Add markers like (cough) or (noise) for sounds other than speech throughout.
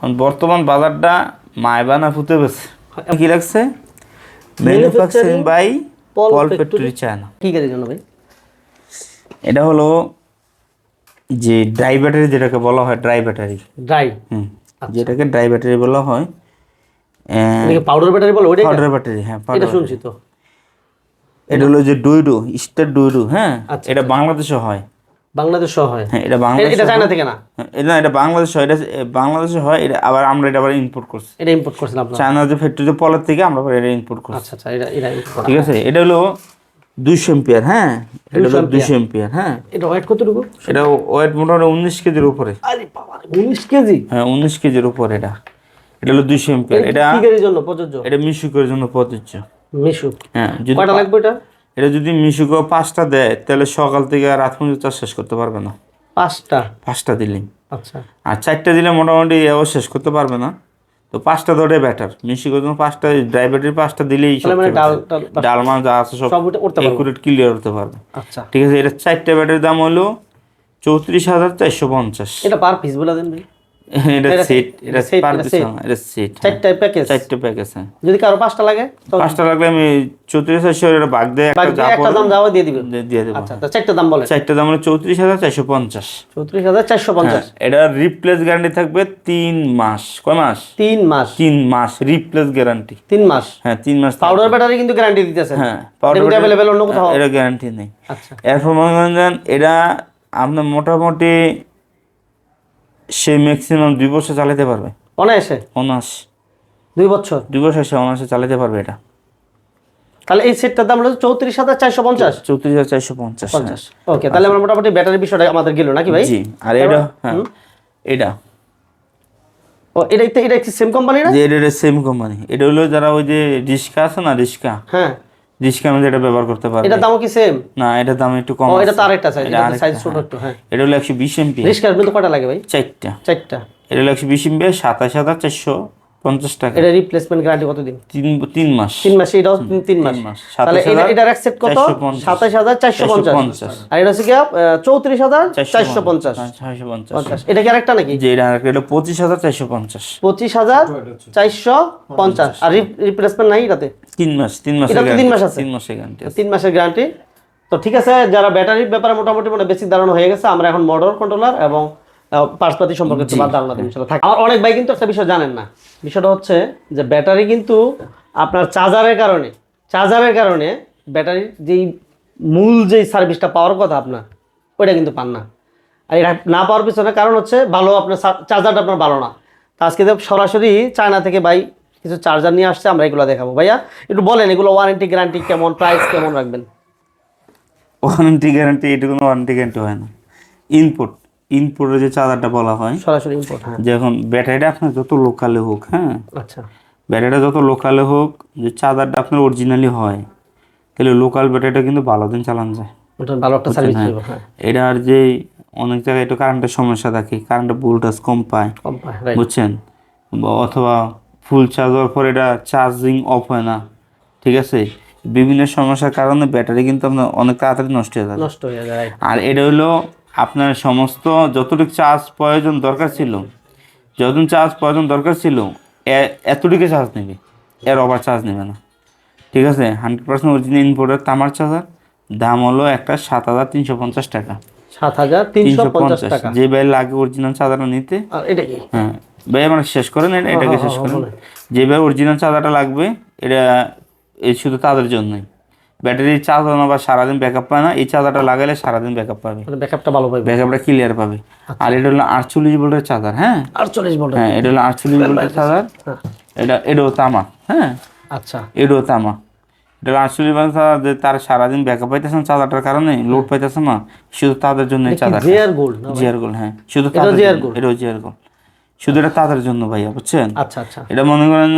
এখন বর্তমান বাজারটা মায়বানা ফুটে গেছে। কি লাগছে? Manufacturing by Paul. Factory China কি কাজের জন্য ভাই? এটা হলো যে ড্রাই ব্যাটারি যেটাকে বলা হয় ড্রাই ব্যাটারি ড্রাই হুম। যেটাকে ড্রাই ব্যাটারি বলা হয়। পাউডার ব্যাটারি বলো না? পাউডার ব্যাটারি হ্যাঁ এটা শুনছি তো। এটা হলো যে ডুইডু স্টার ডুইডু হ্যাঁ। আচ্ছা, এটা বাংলাদেশে হয়। বাংলাদেশ হয়। হ্যাঁ এটা এ- এটা চায়না থেকে না? হ্যাঁ, এটা এটা বাংলাদেশ হয় এটা এ, হয় এটা আবার আমরা এটা আবার ইম্পোর্ট করছি। এটা ইম্পোর্ট করছিলাম আপনার? চায়না যে ফ্যাক্টরি পলের থেকে আমরা এটা ইম্পোর্ট করছি। আচ্ছা আচ্ছা এটা এটা ঠিক আছে এটা হলো দুইশো এম্পিয়ার হ্যাঁ? এটা হলো দুইশো এম্পিয়ার হ্যাঁ। এটা ওয়েট কতটুকু? এটা ওয়েট মোটামুটি উনিশ কেজির উপরে। আরে বাবা উনিশ কেজি? হ্যাঁ উনিশ কেজির উপরে এটা। এটা হলো দুইশো এম্পিয়ার এটা জন্য প্রযোজ্য? এটা মিশুকের জন্য প্রযোজ্য। হ্যাঁ যদি লাগবে এটা? এটা যদি মিশুকে পাঁচটা দেয় তাহলে সকাল থেকে রাত পর্যন্ত চাষ শেষ করতে পারবে না। পাঁচটা? পাঁচটা দিলেই। আচ্ছা। আর চারটা দিলে মোটামুটি এও শেষ করতে পারবে না। তো পাঁচটা দেওয়াটাই ব্যাটার মিশুকের জন্য পাঁচটা ড্রাইভারের পাঁচটা দিলেই মানে ডাল মাছ যা আছে সব একুরেট ক্লিয়ার হতে পারবে। আচ্ছা। ঠিক আছে এটা চারটা ব্যাটারির দাম হলো চৌত্রিশ হাজার চারশো পঞ্চাশ। এটা পার পিস বলে দেন ভাই। এটা এটা সেট এটা set, পার পিস এটা সেট চারটা প্যাকেজ চারটে প্যাকেজ হ্যাঁ। যদি কারও পাঁচটা লাগে পাঁচটা লাগলে আমি ভাগ দিয়ে একটা একটা দাম দিয়ে দিয়ে- আচ্ছা তো চারটা চারটা হলো এটা রিপ্লেস গ্যারান্টি থাকবে মাস। কয় মাস? মাস। মাস রিপ্লেস গ্যারান্টি মাস। হ্যাঁ মাস পাউডার ব্যাটারি কিন্তু গ্যারান্টি দিতেছে হ্যাঁ অ্যাভেলেবেল অন্য কোথাও। এটা গ্যারান্টি নেই। আচ্ছা। এরপর মনে করেন এটা আপনার মোটামুটি সে ম্যাক্সিমাম দুই বছর চালাতে পারবে। অনায়াসে? অনার্স দুই বছর? দুই বছর সে অনার্সে চালাতে পারবে এটা। তাহলে এই সেটটার দাম হলো চৌত্রিশ হাজার চারশো পঞ্চাশ। চৌত্রিশ হাজার চারশো পঞ্চাশ হ্যাঁ। পঞ্চাশ। ওকে তাহলে আমরা মোটামুটি ব্যাটারির বিষয়টা আমাদের গেল নাকি ভাই? জি আর এটা হ্যাঁ এটা। ও এটা এটা কি সেম কোম্পানি না? যে এটা সেম কোম্পানি এটা হলো যারা ওই যে রিস্কা আছে না রিস্কা? হ্যাঁ। রিস্কা আমাদের এটা ব্যবহার করতে পারবে। এটা দামও কি সেম না এটা দাম একটু কম এটা তার একটা সাইজ এটা সাইজ ছোট হ্যাঁ। একটু হ্যাঁ। এটা হলো একশো বিশ এমপি। রিস্কার কিন্তু কয়টা লাগে ভাই? চারটা। চারটা। এটা হলো একশো বিশ এমপি সাতাশ হাজার চারশো পঞ্চাশ টাকা। এটা রিপ্লেসমেন্ট গ্যারান্টি কতদিন? তিন তিন মাস। তিন মাস এটাও তিন- তিন মাস। মাস। তাহলে এটা 27,000 এটার এক সেট কত? 450 সাতাশ হাজার চারশো পঞ্চাশ। আর এটা হচ্ছে কি চৌত্রিশ হাজার চারশো পঞ্চাশ। ছয়শো পঞ্চাশ। পঞ্চাশ। এটা কি আরেকটা নাকি? যে এটা আরেকটা হলো পঁচিশ হাজার চারশো পঞ্চাশ। পঁচিশ হাজার চারশো পঞ্চাশ। আর রিপ্লেসমেন্ট নাই এটাতে? তিন মাস তিন মাসের এটা মাস আছে। তিন মাসের গ্যারান্টি তিন মাসের গ্যারান্টি তো ঠিক আছে যারা ব্যাটারির ব্যাপারে মোটামুটি মানে বেসিক ধারণা হয়ে গেছে আমরা এখন মোটর কন্ট্রোলার এবং পার্সপাতি সম্পর্কে একটু বাদ ধারণা ইনশাল্লাহ থাকে আমার অনেক ভাই কিন্তু একটা বিষয় জানেন না। বিষয়টা হচ্ছে যে ব্যাটারি কিন্তু আপনার চার্জারের কারণে চার্জারের কারণে ব্যাটারির যেই মূল যেই সার্ভিসটা পাওয়ার কথা আপনার ওইটা কিন্তু পান না। আর এটা না পাওয়ার পিছনে কারণ হচ্ছে ভালো আপনার চার্জারটা আপনার ভালো না। তা আজকে তো সরাসরি চায়না থেকে ভাই কিছু চার্জার নিয়ে আসছে আমরা এগুলো দেখাবো। ভাইয়া একটু বলেন এগুলো ওয়ারেন্টি গ্যারান্টি কেমন প্রাইস কেমন রাখবেন? ওয়ারেন্টি গ্যারান্টি এটা কোনো ওয়ারেন্টি গ্যারান্টি হয় না। ইনপুট ইনপুটের যে চার্জারটা বলা হয় সরাসরি ইম্পোর্ট হ্যাঁ। যে এখন ব্যাটারিটা আপনার যত লোকালে হোক হ্যাঁ। আচ্ছা। ব্যাটারিটা যত লোকালে হোক যে চার্জারটা আপনার অরিজিনালি হয় তাহলে লোকাল ব্যাটারিটা কিন্তু ভালো দিন চালানো যায়। ওটা ভালো একটা সার্ভিস দেবো হ্যাঁ। এটা আর যে অনেক জায়গায় একটু কারেন্টের সমস্যা থাকে কারেন্টের ভোল্টেজ কম পায় কম পায় বুঝছেন? বা অথবা ফুল চার্জ হওয়ার পর এটা চার্জিং অফ হয় না ঠিক আছে? বিভিন্ন সমস্যার কারণে ব্যাটারি কিন্তু আপনার অনেক তাড়াতাড়ি নষ্ট হয়ে যাবে নষ্ট হয়ে যায় আর এটা হলো আপনার সমস্ত যতটুকু চার্জ প্রয়োজন দরকার ছিল যতদিন চার্জ প্রয়োজন দরকার ছিল এতটুকু চার্জ নেবে। এর ওভার চার্জ নেবে না। ঠিক আছে? হান্ড্রেড পার্সেন্ট অরিজিনাল ইনপোর্টের তামার চার্জার দাম হলো একটা সাত হাজার তিনশো পঞ্চাশ টাকা। সাত হাজার তিনশো পঞ্চাশ টাকা। যে ভাই লাগে অরিজিনাল চার্জারটা নিতে। এটা কি? হ্যাঁ। ভাই আমার শেষ করেন এটা এটাকে শেষ করেন। যে ভাই অরিজিনাল চার্জারটা লাগবে এটা এই শুধু তাদের জন্যই। ব্যাটারি চার্জ হয় না বা সারাদিন ব্যাকআপ পায় না এই চার্জারটা লাগালে সারাদিন ব্যাকআপ পাবে। মানে ব্যাকআপটা ভালো পাইবে ব্যাকআপটা ক্লিয়ার পাবে। আর এটা হলো আটচল্লিশ ভোল্টের চার্জার হ্যাঁ? আটচল্লিশ ভোল্ট হ্যাঁ এটা হলো আটচল্লিশ ভোল্টের চার্জার হ্যাঁ। এটা এটাও তামা হ্যাঁ? আচ্ছা। এটাও তামা। এটা আটচল্লিশ ভোল্টের চার্জার যে তার সারাদিন ব্যাকআপ পাইতেছে না চার্জারটার কারণে লোড পাইতেছে না শুধু তাদের জন্য চার্জার জেয়ার গোল্ড জিয়ার গোল হ্যাঁ। শুধু তাদের জিয়ার জন্য। গোল? এটাও জিয়ার গোল শুধু এটা তাদের জন্য ভাইয়া বুঝছেন? আচ্ছা আচ্ছা। এটা মনে করেন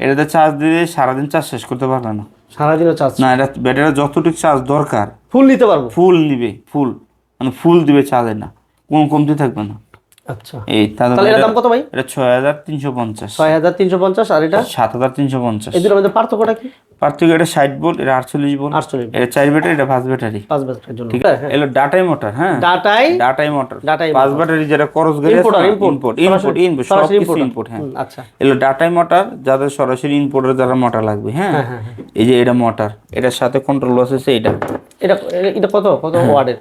এটাতে চার্জ দিলে সারাদিন চার্জ শেষ করতে পারবে না। সারাদিনও চার্জ না এটা ব্যাটারি যতটুকু চার্জ দরকার ফুল নিতে পারব? ফুল নিবে ফুল। মানে ফুল দিবে চার্জে না কোনো কমতি থাকবে না। আচ্ছা। এই তাহলে দাম কত ভাই? এটা ছয় হাজার তিনশো পঞ্চাশ। ছয় হাজার তিনশো পঞ্চাশ আর এটা? সাত হাজার তিনশো পঞ্চাশ। এদের মধ্যে পার্থক্যটা কি? পার্থক্য এটা ষাট ভোল্ট এটা আটচল্লিশ ভোল্ট আটচল্লিশ এটা চার ব্যাটারি এটা পাঁচ ব্যাটারি। পাঁচ জন্য। ঠিক আছে? এলো ডাটাই মোটর হ্যাঁ? ডাটাই? ডাটাই মোটর। ডাটাই পাঁচ ব্যাটারি যেটা Import, ইনপুট ইনপুট ইনপুট সব সরাসরি কিছু ইনপুট হ্যাঁ। আচ্ছা। এলো ডাটাই মোটর যাদের সরাসরি ইনপুটের যারা মোটর লাগবে হ্যাঁ? হ্যাঁ, হ্যাঁ, এই যে এটা মোটর এটার সাথে কন্ট্রোল লস আছে এটা এটা এটা কত কত হ্যাঁ। ওয়ার্ডের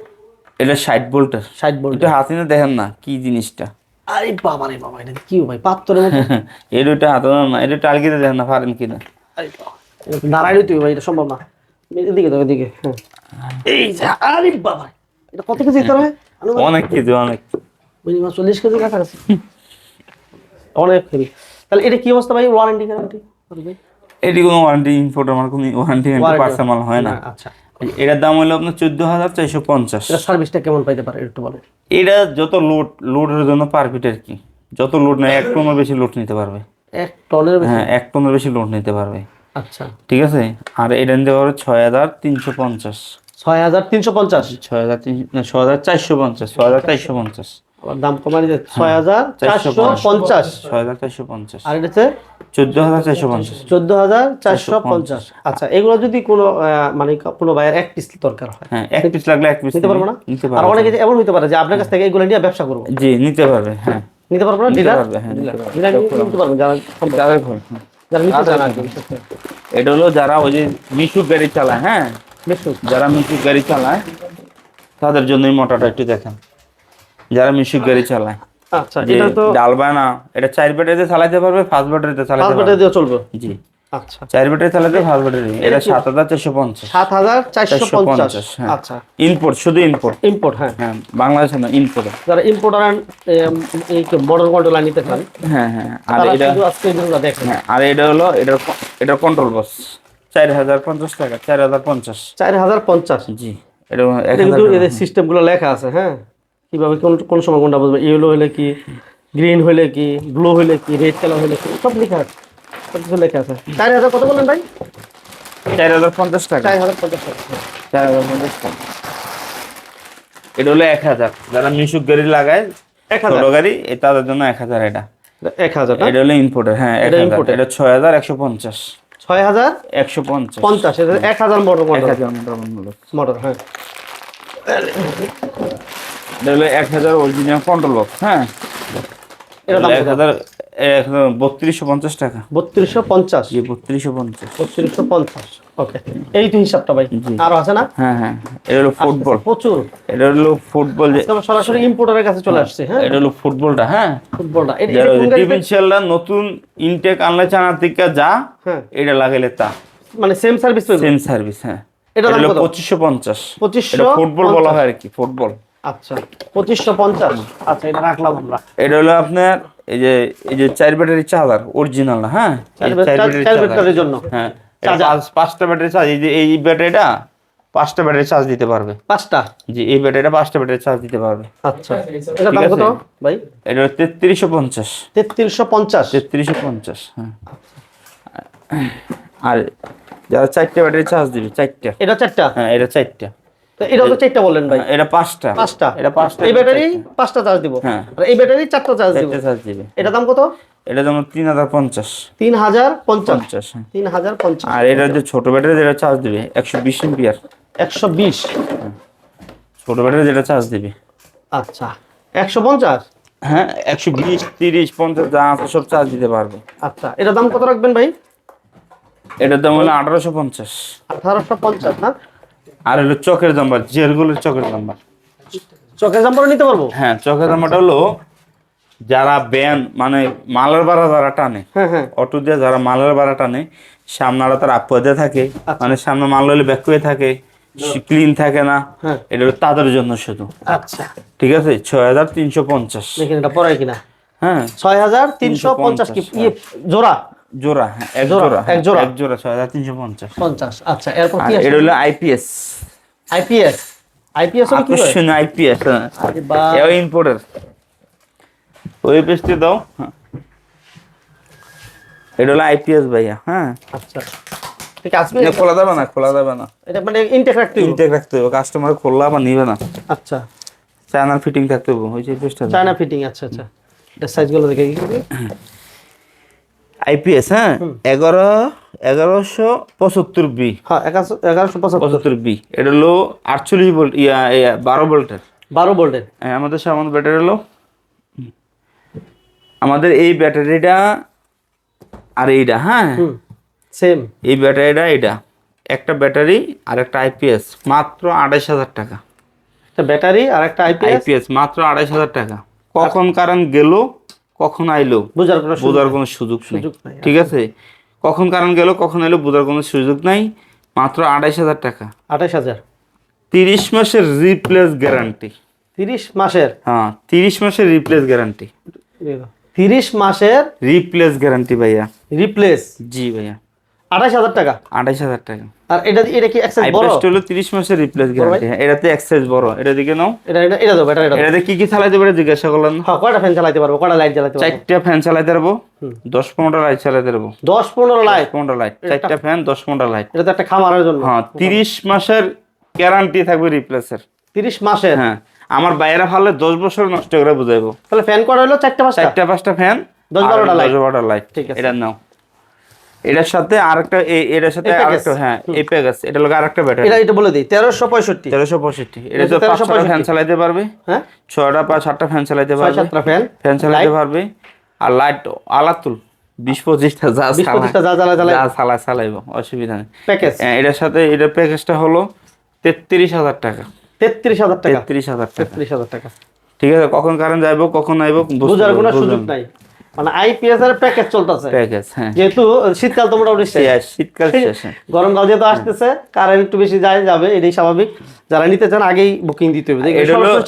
এটা ষাট ভোল্টের ষাট ভোল্ট এটা দেখেন না কি জিনিসটা। আরে বাবা রে বাবা এটা কি ভাই পাত্তরের মতো। (laughs) এই দুইটা হাতে না না এটা টালকিতে দেখেন না পারেন কিনা। আরে বাবা, এটা তো দাঁড়াই তুই ভাই এটা সম্ভব না। এদিকে তো এদিকে হ্যাঁ। এই যে আরে বাবা এটা কত কেজি দিতে হবে আনুমানিক অনেক। কিছু অনেক মিনিমাম চল্লিশ কেজি কাছাকাছি। অনেক কেজি। তাহলে এটা কি অবস্থা ভাই ওয়ারেন্টি গ্যারান্টি এটি কোনো ওয়ারেন্টি আমার কোনো ওয়ারেন্টি পার্সেল মাল হয় না। আচ্ছা। এটার দাম হলো আপনার চোদ্দ হাজার চারশো পঞ্চাশ। এটা সার্ভিসটা কেমন পাইতে পারে একটু বলেন এটা যত লোড লোডের জন্য পারফিট আর কি। যত লোড নেয় এক টনের বেশি লোড নিতে পারবে। এক টনের হ্যাঁ এক টনের বেশি লোড নিতে পারবে। আচ্ছা। ঠিক আছে? আর এটা নিতে পারবে ছয় হাজার তিনশো পঞ্চাশ। ছয় হাজার তিনশো পঞ্চাশ। ছয় হাজার তিনশো ছয় হাজার চারশো পঞ্চাশ ছয় হাজার চারশো পঞ্চাশ। দাম কমাই দিতে ছয় হাজার চারশো পঞ্চাশ। ছয় হাজার চারশো পঞ্চাশ। আর এটা চোদ্দ হাজার চারশো পঞ্চাশ। চোদ্দ হাজার চারশো পঞ্চাশ। আচ্ছা এগুলো যদি কোনো আহ, মানে কোনো ভাইয়ের এক পিস দরকার হয় হ্যাঁ এক পিস লাগলে এক পিস নিতে পারব না? নিতে আর অনেকে এমন হতে পারে যে আপনার কাছ থেকে এগুলো নিয়ে ব্যবসা করব। জি নিতে পারবে হ্যাঁ। নিতে পারব না? নিতে ডিলার? হ্যাঁ নিতে পারবে। ডিলার নিতে পারবেন যারা হ্যাঁ। যারা। এটা হলো যারা ওই যে মিশুক গাড়ি চালায় হ্যাঁ? যারা মিশুক গাড়ি চালায় তাদের জন্য মোটাটা একটু দেখেন। যারা মিশুক গাড়ি চালায় আচ্ছা এটা তো ডালবা না এটা চার ব্যাটারিতে চালাতে পারবে ফার্স্ট ব্যাটারিতে চালাতে পারবে। চলবে। জি। আচ্ছা। চার ব্যাটারি চালাতে পাঁচ ব্যাটারি এটা সাত হাজার চারশো পঞ্চাশ। সাত হাজার চারশো চারশো পঞ্চাশ পঞ্চাশ হ্যাঁ। আচ্ছা। ইম্পোর্ট শুধু ইম্পোর্ট ইম্পোর্ট হ্যাঁ। হ্যাঁ বাংলাদেশে না ইম্পোর্ট যারা ইম্পোর্টার এই মডেল কন্ট্রোলার নিতে হ্যাঁ হ্যাঁ আর এটা আজকে এই দেখেন। হ্যাঁ আর এটা হলো এটার কন্ট্রোল বক্স চার হাজার পঞ্চাশ টাকা চার হাজার পঞ্চাশ। চার হাজার পঞ্চাশ। জি এটা এদের সিস্টেমগুলো লেখা আছে হ্যাঁ। কীভাবে কোন কোন সময় কোনটা বুঝবে? ইয়েলো হলে কি গ্রিন হলে কি ব্লু হলে কি রেড কালার হলে কি সব লেখা আছে। সব কিছু লেখা আছে? চার হাজার কত বললেন ভাই? চার হাজার পঞ্চাশ টাকা। চার হাজার পঞ্চাশ টাকা। চার হাজার পঞ্চাশ টাকা। এটা হলো এক হাজার। যারা মিশুক গাড়ি লাগায় এক হাজার। গাড়ি তাদের জন্য এক হাজার এটা। এক হাজার এটা হলো ইম্পোর্টের হ্যাঁ এটা হাজার। এটা ছয় হাজার একশো পঞ্চাশ। ছয় হাজার? একশো পঞ্চাশ। পঞ্চাশ এক হাজার মোটর মোটর মোটর হ্যাঁ। এটা হলো এক হাজার অরিজিনাল কন্ট্রোল বক্স হ্যাঁ। এক হাজার বত্রিশশো পঞ্চাশ টাকা। বত্রিশশো পঞ্চাশ? জি বত্রিশশো পঞ্চাশ। বত্রিশশো পঞ্চাশ ওকে। এই তো হিসাবটা ভাই। জি। আছে না? হ্যাঁ হ্যাঁ এটা হলো ফুটবল। প্রচুর। এটা হলো ফুটবল সরাসরি ইম্পোর্টারের কাছে চলে আসছে হ্যাঁ? এটা হলো ফুটবলটা হ্যাঁ। ফুটবলটা। নতুন ইনটেক আনলে চানার থেকে যা হ্যাঁ। এটা লাগাইলে তা। মানে সেম সার্ভিস সেম সার্ভিস হ্যাঁ। এটা এটা হলো পঁচিশশো পঞ্চাশ। পঁচিশশো ফুটবল বলা হয় আর কি ফুটবল। আচ্ছা পঁচিশশো পঞ্চাশ। আচ্ছা এটা রাখলাম আমরা। এটা হলো আপনার এই যে এই যে চার ব্যাটারি চার্জার অরিজিনাল না হ্যাঁ? চার। ব্যাটারির জন্য। হ্যাঁ পাঁচটা ব্যাটারি চার্জ এই যে এই ব্যাটারিটা পাঁচটা ব্যাটারি চার্জ দিতে পারবে। পাঁচটা? জি এই ব্যাটারিটা পাঁচটা ব্যাটারি চার্জ দিতে পারবে। আচ্ছা। এটা দাম কত ভাই? এটা হলো তেত্রিশশো পঞ্চাশ। তেত্রিশশো পঞ্চাশ? তেত্রিশশো পঞ্চাশ হ্যাঁ। আর যারা চারটে ব্যাটারি চার্জ দিবে চারটা। এটা চারটা? হ্যাঁ এটা চারটা। তো এটা তো চারটা বললেন ভাই। হ্যাঁ, এটা পাঁচটা। পাঁচটা। এটা পাঁচটা এই ব্যাটারি পাঁচটা চার্জ দিব। হ্যাঁ। আর এই ব্যাটারি চারটা চার্জ দিব। চার্জ দিবে। এটা দাম কত? এটা যেমন তিন হাজার পঞ্চাশ। তিন হাজার পঞ্চাশ। হ্যাঁ। তিন হাজার পঞ্চাশ। আর এটা যে ছোট ব্যাটারি যেটা চার্জ দিবে একশো বিশ এম্পিয়ার। একশো বিশ। ছোট ব্যাটারি যেটা চার্জ দিবে। আচ্ছা। একশো পঞ্চাশ? হ্যাঁ একশো বিশ তিরিশ পঞ্চাশ যা আছে সব চার্জ দিতে পারবে। আচ্ছা। এটা দাম কত রাখবেন ভাই? এটার দাম হলো আঠারোশো পঞ্চাশ। আঠারোশো পঞ্চাশ না? আর হলো চকের জাম্বার জেরগুলোর চকের জাম্বার। চকের জাম্পারও নিতে পারব? হ্যাঁ চকের জাম্বারটা হলো যারা ব্যান মানে মালের ভাড়া যারা টানে হ্যাঁ হ্যাঁ। অটো দিয়ে যারা মালের ভাড়া টানে সামনারা তার আপ আপদে থাকে মানে সামনে মাল হলে ব্যাক হয়ে থাকে ক্লিন থাকে না হ্যাঁ। এটা হলো তাদের জন্য শুধু। আচ্ছা। ঠিক আছে? ছয় হাজার তিনশো পঞ্চাশ। এটা পড়ায় কিনা। হ্যাঁ। ছয় হাজার তিনশো পঞ্চাশ কি? ইয়ে জোড়া? জোড়া হ্যাঁ এক জোড়া, জোড়া। জোড়া। আচ্ছা এরপর কি আছে এটা হলো আইপিএস আইপিএস আইপিএস কি হয়। আইপিএস আরে বাহ। এও ইম্পোর্টার ওই দাও হ্যাঁ। এটা হলো আইপিএস ভাইয়া হ্যাঁ। আচ্ছা ঠিক খোলা যাবে না খোলা যাবে না। এটা মানে ইনটেক রাখতে হবে। ইনটেক রাখতে হবে কাস্টমার খোলা বা নিবে না। আচ্ছা। চায়নার ফিটিং থাকতে হবে ওই যে পেস্টটা চায়না ফিটিং আচ্ছা আচ্ছা। এটা সাইজগুলো দেখে কি? আইপিএস হ্যাঁ? এগারো এগারোশো পঁচাত্তর বি। হ্যাঁ এগারোশো পঁচাত্তর। বি। এটা হলো আটচল্লিশ ভোল্ট ইয়া বারো ভোল্টের। বারো ভোল্টের। হ্যাঁ, আমাদের সামান্য ব্যাটারি হলো আমাদের এই ব্যাটারিটা আর এইটা হ্যাঁ? সেম। এই ব্যাটারিটা এটা একটা ব্যাটারি আর একটা আইপিএস মাত্র আড়াইশ হাজার টাকা। একটা ব্যাটারি আর একটা আইপিএস? আইপিএস মাত্র আড়াইশ হাজার টাকা। কখন কারণ গেল? কখন আইলো? বোঝার কোনো সুযোগ বোঝার কোনো সুযোগ নেই। সুযোগ নাই ঠিক আছে? কখন কারণ গেল কখন এলো বোঝার কোনো সুযোগ নাই। মাত্র আড়াইশ হাজার টাকা। আঠাশ হাজার। তিরিশ মাসের রিপ্লেস গ্যারান্টি। তিরিশ মাসের? হ্যাঁ তিরিশ মাসের রিপ্লেস গ্যারান্টি। তিরিশ মাসের? রিপ্লেস গ্যারান্টি ভাইয়া। রিপ্লেস? জি ভাইয়া। আঠাশ হাজার টাকা। আড়াইশ হাজার টাকা। আর এটা এটা কি এক্সেস বড়? হলো তিরিশ মাসের রিপ্লেস গ্যারান্টি এটাতে এক্সাইজ বড়। এটা দিকে নাও। এটা এটা এটা দাও এটা। এটাতে কি কি চালাইতে পারে জিজ্ঞাসা করলেন? না হ্যাঁ কয়টা ফ্যান চালাতে পারব? কয়টা লাইট জ্বালাতে পারব? চারটা ফ্যান চালাইতে পারব। দশ পনেরোটা লাইট চালাইতে পারব। দশ পনেরো লাইট পনেরোটা লাইট চারটা ফ্যান দশ পনেরোটা লাইট এটা তো একটা খামারের জন্য। হ্যাঁ তিরিশ মাসের গ্যারান্টি থাকবে রিপ্লেসের তিরিশ মাসের? হ্যাঁ। আমার বাইরে ফালে দশ বছর নষ্ট করে বুঝাইবো। তাহলে ফ্যান কটা হলো? চারটা পাঁচটা? চারটা পাঁচটা ফ্যান দশ বারোটা light। দশ বারোটা লাইট ঠিক আছে। এটা নাও। এটার সাথে আরেকটা এটার সাথে আরেকটা হ্যাঁ এই প্যাকেজ এটা লোক আরেকটা ব্যাটারি এটা এটা বলে দিই তেরোশো পঁয়ষট্টি। তেরোশো পঁয়ষট্টি। এটা তো এটা 1365 ফ্যান চালাইতে পারবে? হ্যাঁ? ছয়টা পাঁচ সাতটা ফ্যান চালাইতে ছয় পারবে ফ্যান ফ্যান চালাইতে পারবে? আর লাইট আলাতুল বিশ পঁচিশটা যা বিশ পঁচিশটা যা জ্বালা জ্বালা যা চালায় চালাইব অসুবিধা নেই। প্যাকেজ এটার সাথে এটার প্যাকেজটা হলো তেত্রিশ হাজার টাকা। তেত্রিশ হাজার টাকা। তেত্রিশ হাজার টাকা। তেত্রিশ হাজার টাকা। ঠিক আছে কখন কারেন্ট যাইবো কখন আইবো বোঝার কোনো সুযোগ নাই। মানে আইপিএস এর প্যাকেজ চলতেছে। প্যাকেজ হ্যাঁ। যেহেতু শীতকাল তো মোটামুটি শেষ। শেষ, শীতকাল শেষে গরমকাল যেহেতু আসতেছে কারেন্ট একটু বেশি যায় যাবে এটাই স্বাভাবিক। যারা নিতে চান আগেই বুকিং দিতে হবে।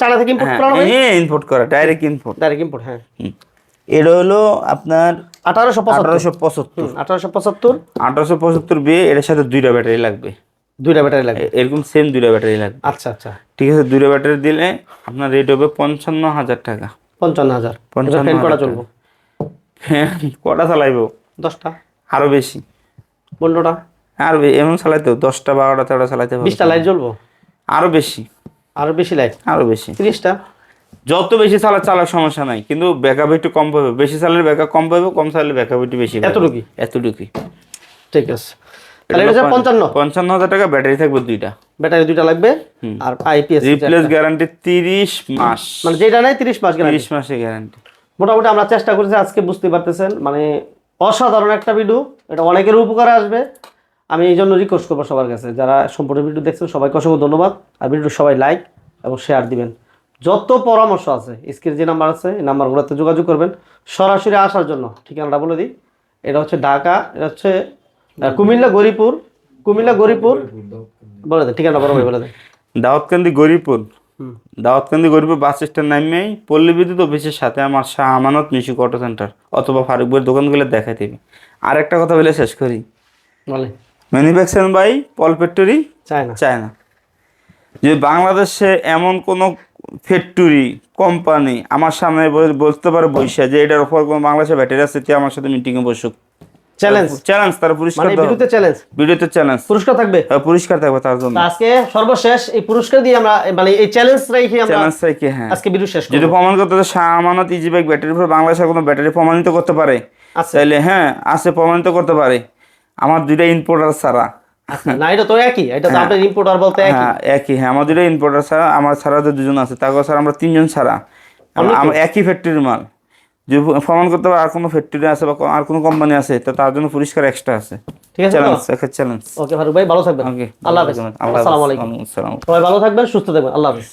চায়না থেকে ইম্পোর্ট করা হবে হ্যাঁ। ইনপুট করা ডাইরেক্ট ইনপুট ডাইরেক্ট ইম্পোর্ট হ্যাঁ। এটা হলো আপনার আঠারোশো আঠারোশো পঁচাত্তর। আঠারোশো পঁচাত্তর। আঠারোশো পঁচাত্তর বিয়ে এটার সাথে দুইটা ব্যাটারি লাগবে। দুইটা ব্যাটারি লাগবে। এরকম সেম দুইটা ব্যাটারি লাগবে। আচ্ছা আচ্ছা। ঠিক আছে দুইটা ব্যাটারি দিলে আপনার রেট হবে পঞ্চান্ন হাজার টাকা। পঞ্চান্ন হাজার। পঞ্চান্ন করা চলবো। হ্যাঁ কটা চালাইবো? দশটা। আরও বেশি। পনেরোটা। আর এমন চালাইতে দশটা বারোটা তেরোটা চালাইতে বিশটা লাইট জ্বলবো? আরও বেশি। আরও বেশি লাইট আরও বেশি। তিরিশটা? যত বেশি চালা চালার সমস্যা নাই কিন্তু ব্যাকআপ একটু কম পাবে। বেশি চালালে ব্যাকআপ কম পাবে কম চালালে ব্যাকআপ একটু বেশি পাবে। এতটুকুই? এতটুকুই। ঠিক আছে। পঞ্চান্ন। পঞ্চান্ন। হাজার টাকা ব্যাটারি থাকবে দুইটা। ব্যাটারি দুইটা লাগবে? আর আইপিএস রিপ্লেস গ্যারান্টি তিরিশ মাস। মানে যেটা নেই তিরিশ মাস তিরিশ মাসের গ্যারান্টি মোটামুটি আমরা চেষ্টা করেছি আজকে বুঝতে পারতেছেন। মানে অসাধারণ একটা ভিডিও এটা অনেকের উপকারে আসবে। আমি এই জন্য রিকোয়েস্ট করব সবার কাছে যারা সম্পূর্ণ ভিডিও দেখছেন সবাইকে অসংখ্য ধন্যবাদ। আর ভিডিও সবাই লাইক এবং শেয়ার দিবেন। যত পরামর্শ আছে স্ক্রিনে যে নাম্বার আছে এই নাম্বারগুলোতে যোগাযোগ করবেন সরাসরি আসার জন্য। ঠিকানাটা বলে দিই। এটা হচ্ছে ঢাকা এটা হচ্ছে কুমিল্লা গরিপুর। কুমিল্লা গরিপুর। বলে দেন ঠিকানা বড় ভাই বলে দেন দাউদকান্দি গরিপুর। দাউদকান্দি গরিপুর বাস স্ট্যান্ড নামেই পল্লী বিদ্যুৎ অফিসের সাথে আমার শাহ আমানত মিশু অটো সেন্টার অথবা ফারুক বইয়ের দোকানগুলো দেখাই দেবে। আর একটা কথা বলে শেষ করি। বলে। Manufacture by Paul factory? চায় না যে বাংলাদেশে এমন কোনো ফ্যাক্টরি কোম্পানি আমার সামনে বল- বলতে পারে বৈশা যে এটার উপর কোনো বাংলাদেশে ব্যাটারি আছে আমার সাথে মিটিংয়ে বসুক। চ্যালেঞ্জ চ্যালেঞ্জ তার পুরস্কার মানে। ভিডিওতে চ্যালেঞ্জ ভিডিওতে চ্যালেঞ্জ পুরস্কার থাকবে? পুরস্কার থাকবে তার জন্য। আজকে সর্বশেষ এই পুরস্কার দিয়ে আমরা মানে এই চ্যালেঞ্জ রেখে আমরা চ্যালেঞ্জ হ্যাঁ। আজকে ভিডিও শেষ যদি প্রমাণ করতে আমানত ইজি বাইক ব্যাটারির উপর বাংলাদেশের কোনো ব্যাটারি প্রমাণিত করতে পারে। তাইলে হ্যাঁ আছে প্রমাণিত করতে পারে। আমার দুইটা ইম্পোর্টার ছাড়া। আচ্ছা, না এটা তো একই। এটা তো আপনার ইম্পোর্টার বলতে একই। হ্যাঁ একই হ্যাঁ আমার দুইটা ইম্পোর্টার ছাড়া আমার ছাড়া যে দুজন আছে। তারপর ছাড়া আমরা তিনজন ছাড়া। একই ফ্যাক্টরির মাল। যদি প্রমাণ করতে হবে আর কোনো ফ্যাক্টরি আছে বা আর কোনো কোম্পানি আছে তো তার জন্য পুরস্কার এক্সট্রা আছে। ঠিক আছে চ্যালেঞ্জ একটা চ্যালেঞ্জ ওকে ফারুক ভাই ভালো থাকবেন। ওকে আল্লাহ হাফেজ। আসসালামু আলাইকুম। সবাই ভালো থাকবেন সুস্থ থাকবেন। আল্লাহ হাফেজ।